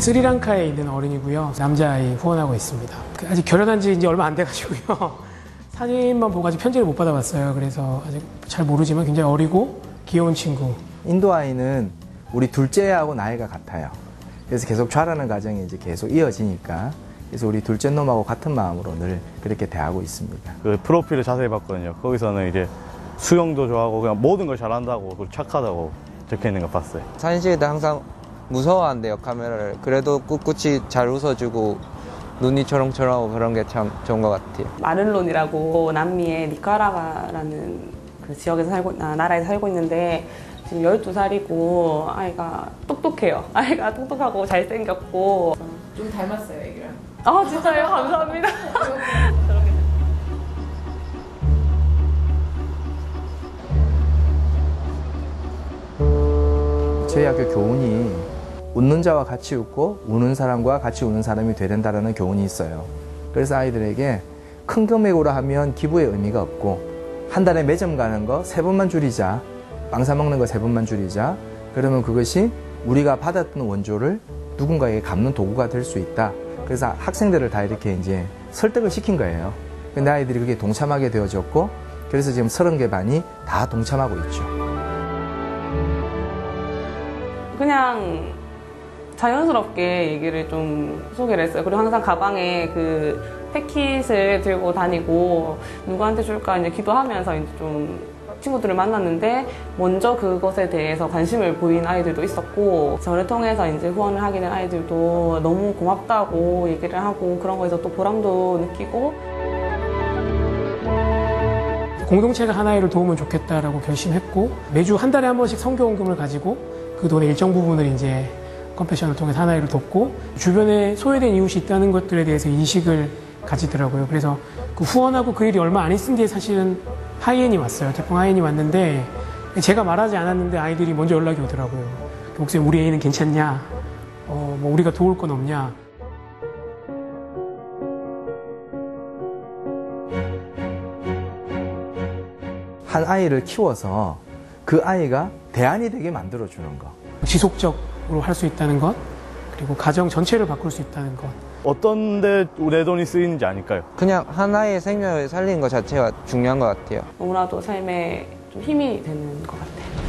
스리랑카에 있는 어린이고요. 남자아이 후원하고 있습니다. 그 아직 결혼한 지 이제 얼마 안 돼가지고요. 사진만 보고 아직 편지를 못 받아봤어요. 그래서 아직 잘 모르지만 굉장히 어리고 귀여운 친구. 인도 아이는 우리 둘째하고 나이가 같아요. 그래서 계속 자라는 과정이 이제 계속 이어지니까 그래서 우리 둘째 놈하고 같은 마음으로 늘 그렇게 대하고 있습니다. 그 프로필을 자세히 봤거든요. 거기서는 이제 수영도 좋아하고 그냥 모든 걸 잘한다고 그리고 착하다고 적혀 있는 거 봤어요. 때 항상 무서워한대요 카메라를 그래도 꿋꿋이 잘 웃어주고 눈이 초롱초롱하고 그런 게 참 좋은 것 같아요 마를론이라고 남미의 니카라과라는 그 지역에서 살고 아, 나라에 살고 있는데 지금 12살이고 아이가 똑똑해요. 아이가 똑똑하고 잘생겼고 좀 닮았어요, 애기랑. 아 진짜요? 감사합니다. 저희 학교 교훈이 웃는 자와 같이 웃고 우는 사람과 같이 우는 사람이 되는다라는 교훈이 있어요. 그래서 아이들에게 큰 금액으로 하면 기부의 의미가 없고 한 달에 매점 가는 거 세 번만 줄이자. 빵 사 먹는 거 세 번만 줄이자. 그러면 그것이 우리가 받았던 원조를 누군가에게 갚는 도구가 될 수 있다. 그래서 학생들을 다 이렇게 이제 설득을 시킨 거예요. 근데 아이들이 그게 동참하게 되어졌고 그래서 지금 서른 개 반이 다 동참하고 있죠. 그냥 자연스럽게 얘기를 좀 소개를 했어요. 그리고 항상 가방에 그 패킷을 들고 다니고 누구한테 줄까 이제 기도하면서 이제 좀 친구들을 만났는데 먼저 그것에 대해서 관심을 보인 아이들도 있었고 저를 통해서 이제 후원을 하게 된 아이들도 너무 고맙다고 얘기를 하고 그런 거에서 또 보람도 느끼고 공동체가 하나를 도우면 좋겠다라고 결심했고 매주 한 달에 한 번씩 성교원금을 가지고 그 돈의 일정 부분을 이제 컴패션을 통해 하나를 돕고 주변에 소외된 이웃이 있다는 것들에 대해서 인식을 가지더라고요. 그래서 그 후원하고 그 일이 얼마 안 있은 뒤에 사실은 하이엔이 왔어요. 태풍 하이엔이 왔는데 제가 말하지 않았는데 아이들이 먼저 연락이 오더라고요. 목사님 우리 애는 괜찮냐? 어, 뭐 우리가 도울 건 없냐? 한 아이를 키워서 그 아이가 대안이 되게 만들어 주는 거. 지속적으 로 할 수 있다는 것 그리고 가정 전체를 바꿀 수 있다는 것 어떤 데 내 돈이 쓰이는지 아닐까요? 그냥 하나의 생명을 살리는 것 자체가 중요한 것 같아요 너무나도 삶에 좀 힘이 되는 것 같아요.